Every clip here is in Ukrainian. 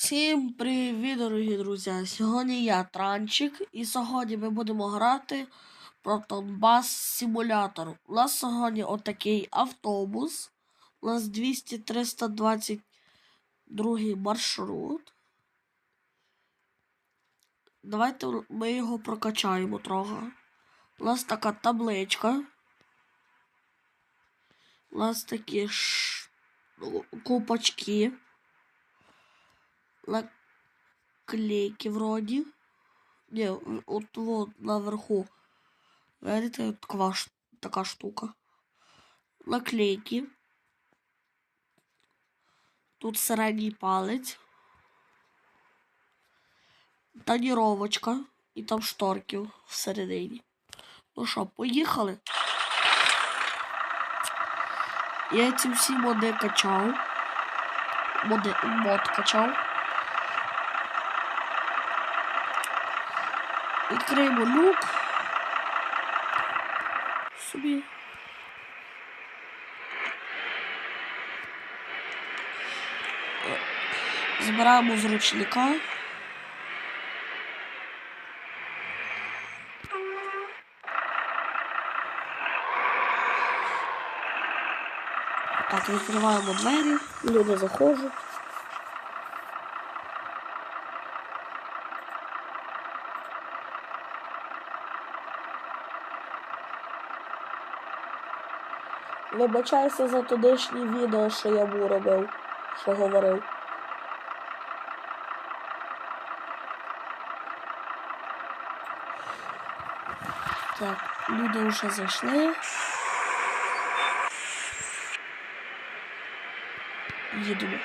Всім привіт, дорогі друзі! Сьогодні я Транчик, і сьогодні ми будемо грати про Донбас симулятор. У нас сьогодні отакий автобус. У нас 200-322 маршрут. Давайте ми його прокачаємо трохи. У нас така табличка. У нас такі ш... ну, купочки наклейки вроде. Не, вот вот наверху. Видите, такова, ш- така штука. Наклейки. Тут середній палець. Тоніровочка. І там шторків всередині. Ну що, поїхали. Я ці всі моди качав. Моди, мод качав. Відкриємо люк. Собі. Збираємо з ручника. Так, відкриваємо двері, люди заходять. Вибачайся за тодішнє відео, що я був робив, що говорив. Так, люди вже зайшли. Їдемо.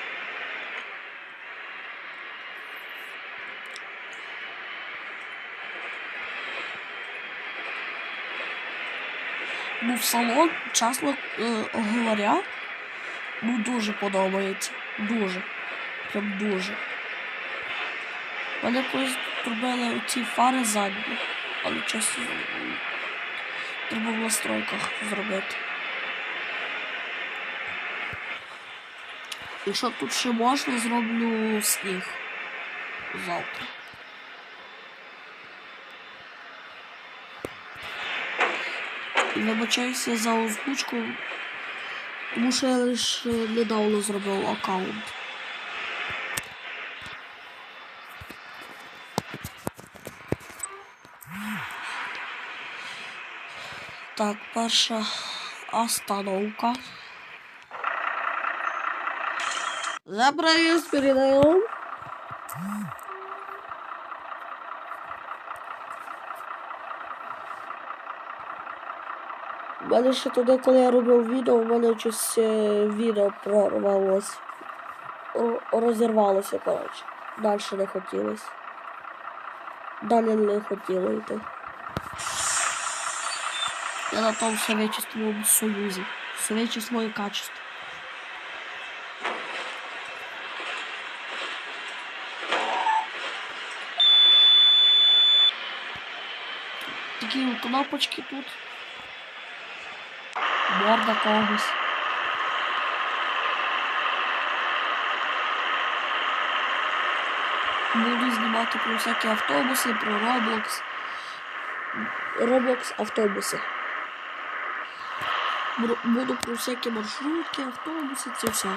Ну, в салон, чесно е, говоря, ну дуже подобається. Дуже. Прям дуже. Вони колись зробили ці фари задні, але чесно, треба в настройках зробити. Якщо тут ще можна, зроблю сніг завтра. Вибачаюся за озвучку, тому що я лише недавно зробив аккаунт. Так, перша остановка. За проезд передаем. У мене ще туди, коли я робив відео, у мене щось е, відео прорвалося. Ро- Розірвалося, коротше. Далі не хотілося. Далі не хотіло йти. Я на тому Совєтському Союзі. Совєтському качество. Такі кнопочки тут. Морда когось. Буду знімати про всякі автобуси, про Roblox. Roblox автобуси. Буду про всякі маршрутки, автобуси, це все.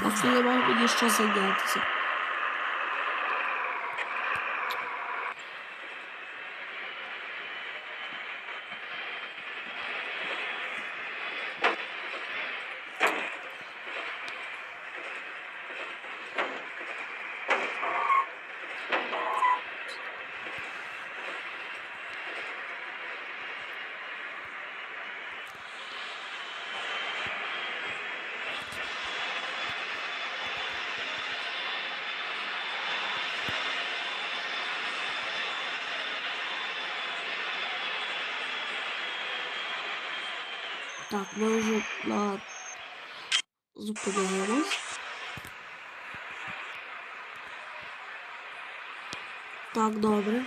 Просто немає мені що зайнятися. Так, ми вже на зупиняємось. Так, добре.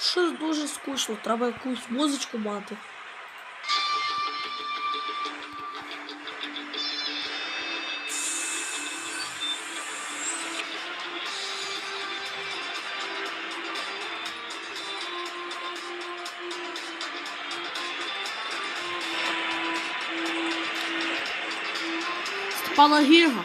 Щось дуже скучно, треба якусь музичку мати. Fala, Riva.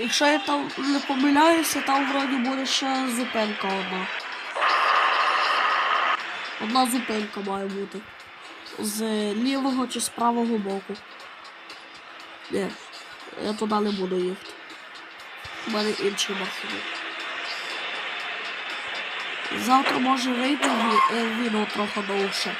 Якщо я там не помиляюся, там вроді буде ще зупинка одна. Одна зупинка має бути. З лівого чи з правого боку. Ні, я туди не буду їхати. У мене інший маршрут. Завтра може вийти ві- відео трохи довше.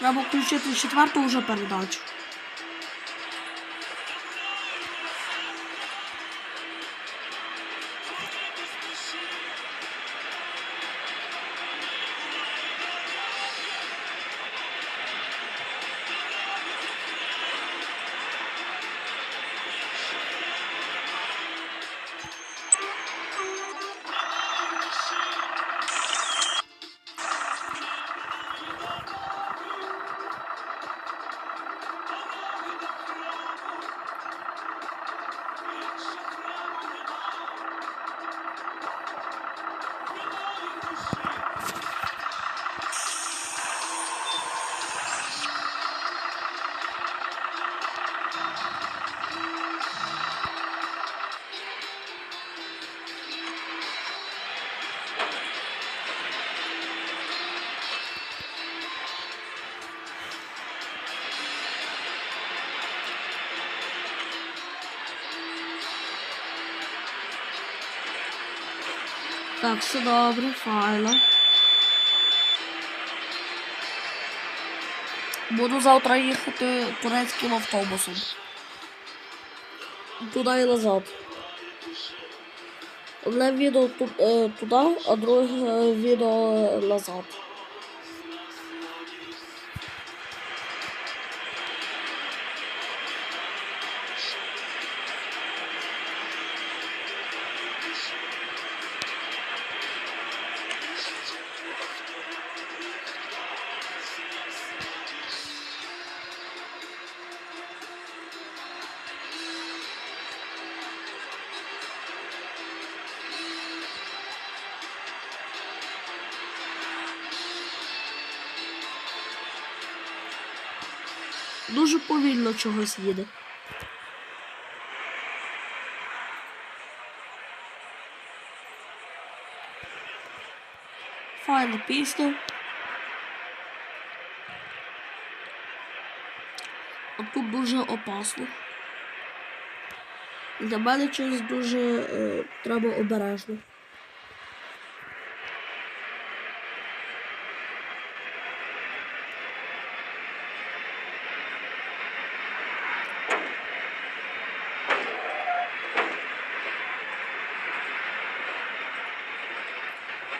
Треба включити четверту вже передачу. Так, все добре, файно. Буду завтра їхати турецьким автобусом. Туди і назад. Одне відео е, туди, а друге відео назад. дуже повільно чогось їде. Файна пісня. А тут дуже опасно. Для мене щось дуже е, треба обережно.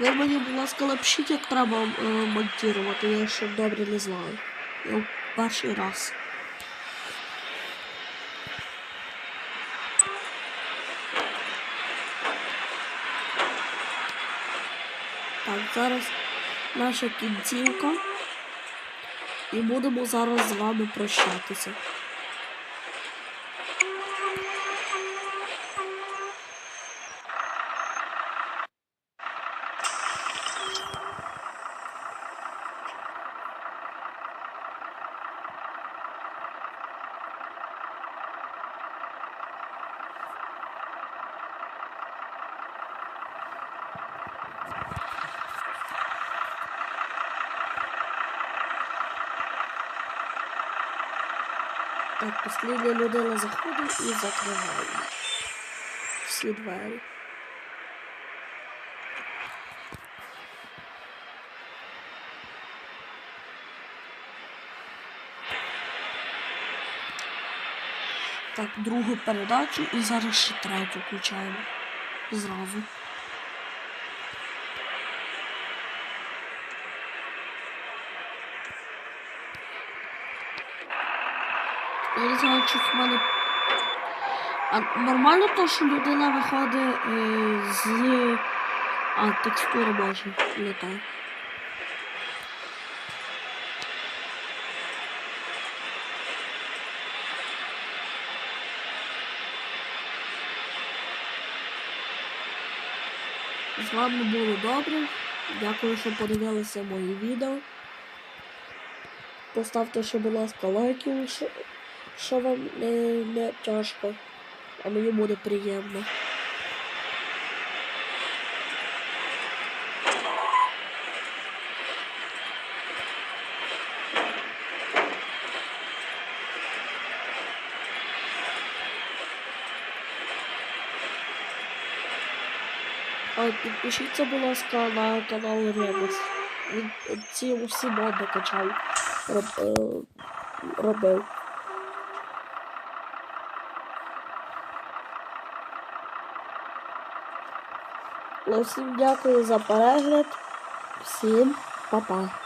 Ви мені, будь ласка, напишіть, як треба е, монтувати, я ще добре не знаю. Я перший раз. Так, зараз наша кінцівка. І будемо зараз з вами прощатися. Послідня людина заходить і закриває всі двері. Так, другу передачу і зараз ще третю включаємо. Зразу. Я не знаю, чи в мене. А нормально то, що людина виходить е, з. А, текстура може не так. З вами було добре. Дякую, що подивилися мої відео. Поставте ще, будь ласка, лайки, що, вам не, не тяжко, а мені буде приємно. А підпишіться, будь ласка, на канал Ребус. Він ці усі моди качав роб, е, робив. Ну, всім дякую за перегляд. Всім па-па.